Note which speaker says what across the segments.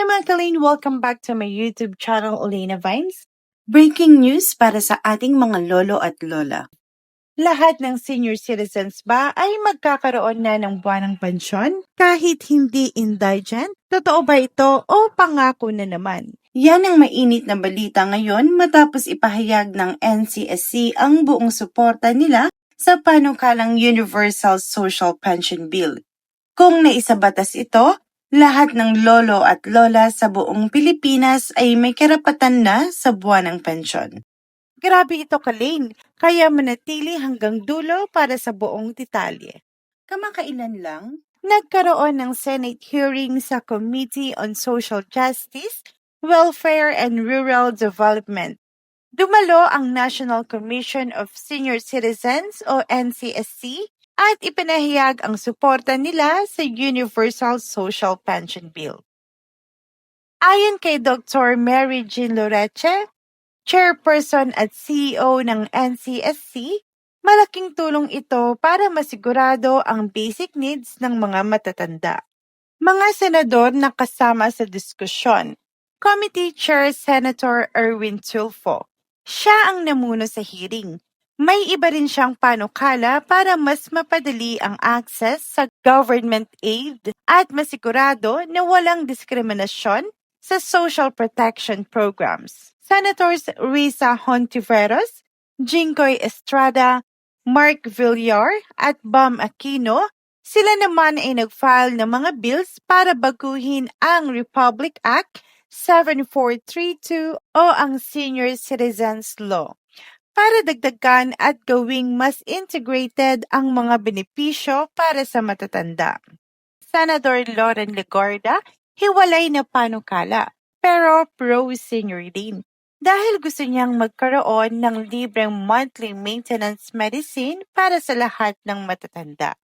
Speaker 1: Hi Kalin! Welcome back to my YouTube channel, Olena Vines. Breaking news para sa ating mga lolo at lola. Lahat ng senior citizens ba ay magkakaroon na ng buwanang pensyon kahit hindi indigent? Totoo ba ito o pangako na naman? Yan ang mainit na balita ngayon matapos ipahayag ng NCSC ang buong suporta nila sa panukalang Universal Social Pension Bill. Kung naisabatas ito, lahat ng lolo at lola sa buong Pilipinas ay may karapatan na sa buwanang pensyon. Grabe ito Kalin, kaya manatili hanggang dulo para sa buong detalye. Kamakailan lang, nagkaroon ng Senate hearing sa Committee on Social Justice, Welfare and Rural Development. Dumalo ang National Commission of Senior Citizens o NCSC at ipinahayag ang suporta nila sa Universal Social Pension Bill. Ayon kay Dr. Mary Jean Loreche, chairperson at CEO ng NCSC, malaking tulong ito para masigurado ang basic needs ng mga matatanda. Mga senador na kasama sa diskusyon, Committee Chair Senator Erwin Tulfo. Siya ang namuno sa hearing. May iba rin siyang panukala para mas mapadali ang access sa government aid at masigurado na walang diskriminasyon sa social protection programs. Senators Risa Hontiveros, Jingoy Estrada, Mark Villar at Bam Aquino, sila naman ay nag-file ng mga bills para baguhin ang Republic Act 7432 o ang Senior Citizens Law para dagdagan at gawing mas integrated ang mga benepisyo para sa matatanda. Senator Lauren Legarda, hiwalay na panukala, pero pro-senior din dahil gusto niyang magkaroon ng libreng monthly maintenance medicine para sa lahat ng matatanda.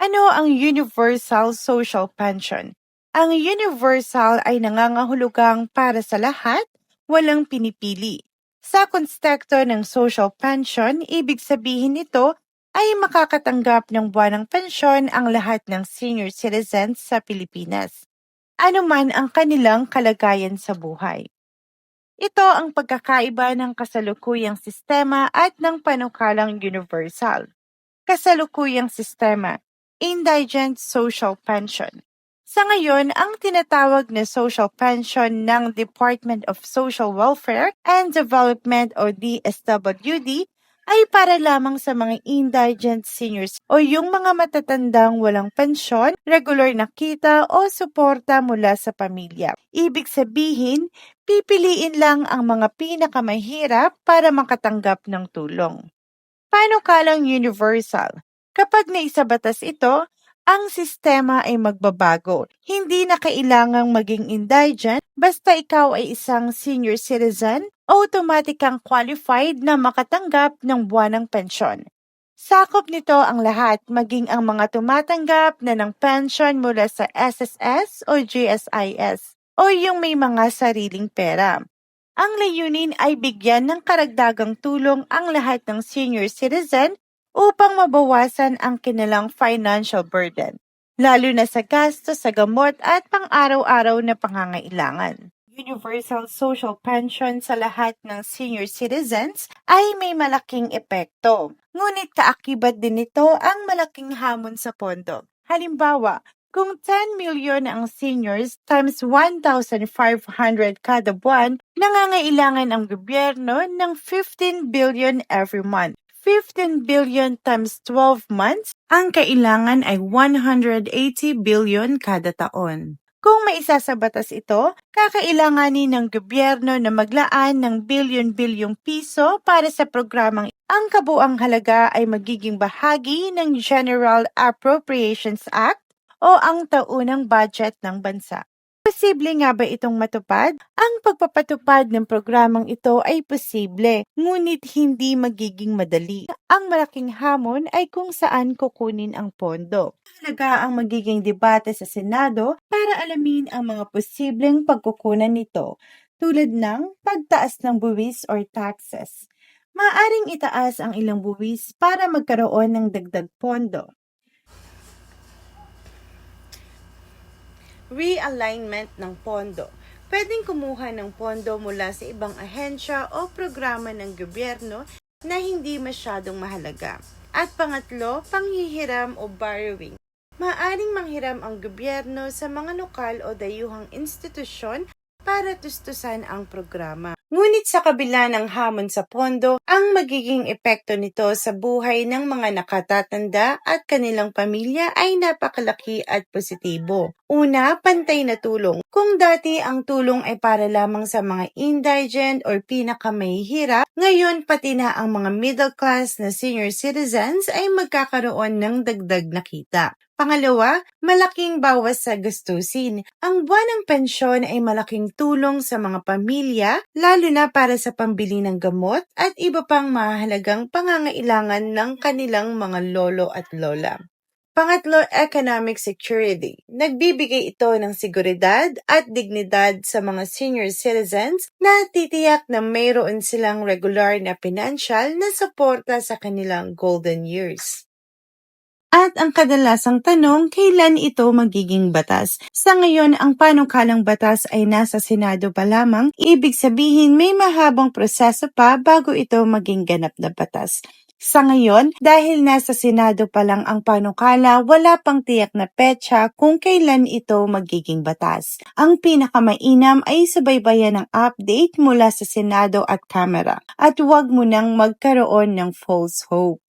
Speaker 1: Ano ang Universal Social Pension? Ang universal ay nangangahulugang para sa lahat, walang pinipili. Sa konstekto ng social pension, ibig sabihin nito ay makakatanggap ng buwanang pensyon ang lahat ng senior citizens sa Pilipinas, anuman ang kanilang kalagayan sa buhay. Ito ang pagkakaiba ng kasalukuyang sistema at ng panukalang universal. Kasalukuyang sistema, indigent social pension. Sa ngayon, ang tinatawag na social pension ng Department of Social Welfare and Development o DSWD ay para lamang sa mga indigent seniors o yung mga matatandang walang pensyon, regular na kita o suporta mula sa pamilya. Ibig sabihin, pipiliin lang ang mga pinakamahirap para makatanggap ng tulong. Paano kalang universal? Kapag naisabatas ito, ang sistema ay magbabago. Hindi na kailangang maging indigent basta ikaw ay isang senior citizen, automatic kang qualified na makatanggap ng buwanang pensyon. Sakop nito ang lahat, maging ang mga tumatanggap na ng pension mula sa SSS o GSIS o yung may mga sariling pera. Ang layunin ay bigyan ng karagdagang tulong ang lahat ng senior citizen upang mabawasan ang kanilang financial burden, lalo na sa gasto sa gamot at pang-araw-araw na pangangailangan. Universal Social Pension sa lahat ng senior citizens ay may malaking epekto. Ngunit kaakibat din nito ang malaking hamon sa pondo. Halimbawa, kung 10 million ang seniors times 1,500 kada buwan, nangangailangan ang gobyerno ng 15 billion every month. 15 billion times 12 months, ang kailangan ay 180 billion kada taon. Kung maisasabatas ito, kakailanganin ng gobyerno na maglaan ng bilyon-bilyong piso para sa programang ang kabuang halaga ay magiging bahagi ng General Appropriations Act o ang taunang budget ng bansa. Posible nga ba itong matupad? Ang pagpapatupad ng programang ito ay posible, ngunit hindi magiging madali. Ang malaking hamon ay kung saan kukunin ang pondo. Halaga ang magiging debate sa Senado para alamin ang mga posibleng pagkukunan nito, tulad ng pagtaas ng buwis or taxes. Maaring itaas ang ilang buwis para magkaroon ng dagdag pondo realignment ng pondo. Pwedeng kumuha ng pondo mula sa ibang ahensya o programa ng gobyerno na hindi masyadong mahalaga. At pangatlo, panghihiram o borrowing. Maaring manghiram ang gobyerno sa mga lokal o dayuhang institusyon para tustusan ang programa. Ngunit sa kabila ng hamon sa pondo, ang magiging epekto nito sa buhay ng mga nakatatanda at kanilang pamilya ay napakalaki at positibo. Una, pantay na tulong. Kung dati ang tulong ay para lamang sa mga indigent or pinakamahihirap, ngayon pati na ang mga middle class na senior citizens ay magkakaroon ng dagdag na kita. Pangalawa, malaking bawas sa gastusin. Ang buwan ng pensyon ay malaking tulong sa mga pamilya, lalo na para sa pambili ng gamot at iba pang mahalagang pangangailangan ng kanilang mga lolo at lola. Pangatlo, economic security. Nagbibigay ito ng seguridad at dignidad sa mga senior citizens na titiyak na mayroon silang regular na financial na suporta sa kanilang golden years. At ang kadalasang tanong, kailan ito magiging batas? Sa ngayon, ang panukalang batas ay nasa Senado pa lamang, ibig sabihin may mahabang proseso pa bago ito maging ganap na batas. Sa ngayon, dahil nasa Senado pa lang ang panukala, wala pang tiyak na petsa kung kailan ito magiging batas. Ang pinakamainam ay subaybayan ng update mula sa Senado at Kamara at huwag mo nang magkaroon ng false hope.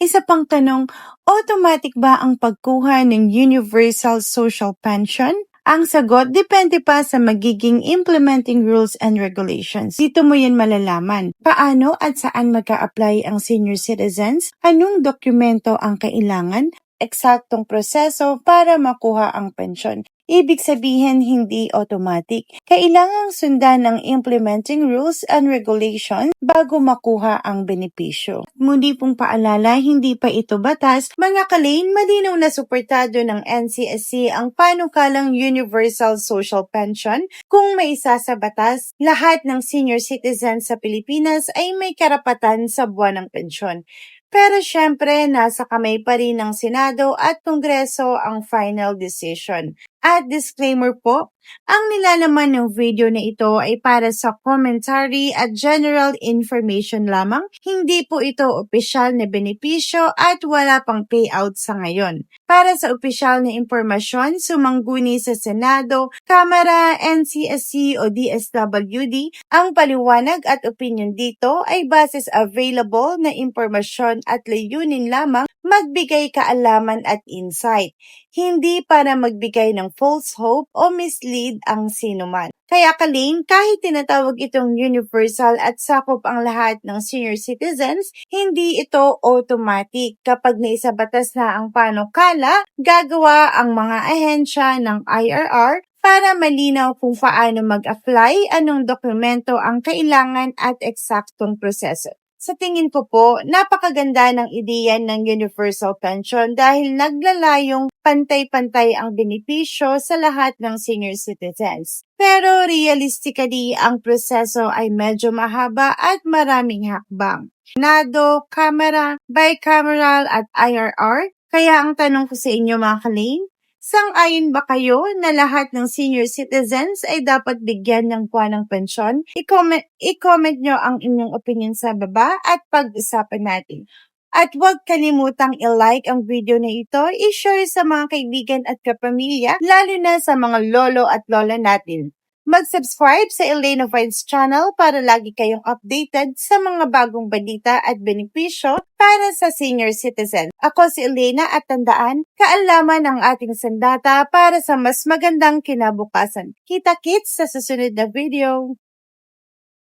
Speaker 1: Isa pang tanong, automatic ba ang pagkuha ng Universal Social Pension? Ang sagot, depende pa sa magiging implementing rules and regulations. Dito mo yan malalaman. Paano at saan magka-apply ang senior citizens? Anong dokumento ang kailangan? Eksaktong proseso para makuha ang pensyon. Ibig sabihin, hindi automatic. Kailangang sundan ng implementing rules and regulations bago makuha ang benepisyo. Muli pong paalala, hindi pa ito batas. Mga kalain, malinaw na suportado ng NCSC ang panukalang Universal Social Pension. Kung may isa sa batas, lahat ng senior citizens sa Pilipinas ay may karapatan sa buwan ng pensyon. Pero syempre, nasa kamay pa rin ng Senado at Kongreso ang final decision. At disclaimer po, ang nilalaman ng video na ito ay para sa commentary at general information lamang. Hindi po ito opisyal na benepisyo at wala pang payout sa ngayon. Para sa opisyal na impormasyon, sumangguni sa Senado, Kamara, NCSC o DSWD, ang paliwanag at opinion dito ay basis available na impormasyon at layunin lamang magbigay kaalaman at insight, hindi para magbigay ng false hope o mislead ang sinuman. Kaya kaling, kahit tinatawag itong universal at sakop ang lahat ng senior citizens, hindi ito automatic. Kapag naisabatas na ang panukala, gagawa ang mga ahensya ng IRR para malinaw kung paano mag-apply, anong dokumento ang kailangan at eksaktong proseso. Sa tingin ko po, napakaganda ng ideya ng universal pension dahil naglalayong pantay-pantay ang benepisyo sa lahat ng senior citizens. Pero realistically, ang proseso ay medyo mahaba at maraming hakbang. Senado, Kamara, Bicameral at IRR. Kaya ang tanong ko sa inyo mga kaling, Sang-ayon ba kayo na lahat ng senior citizens ay dapat bigyan ng buwan ng pensyon? I-comment, i-comment nyo ang inyong opinion sa baba at pag-usapan natin. At huwag kalimutang i-like ang video na ito, i-share sa mga kaibigan at kapamilya, lalo na sa mga lolo at lola natin. Mag-subscribe sa Elena Vines channel para lagi kayong updated sa mga bagong balita at benepisyo para sa senior citizen. Ako si Elena at tandaan, kaalaman ang ating sandata para sa mas magandang kinabukasan. Kita-kits sa susunod na video.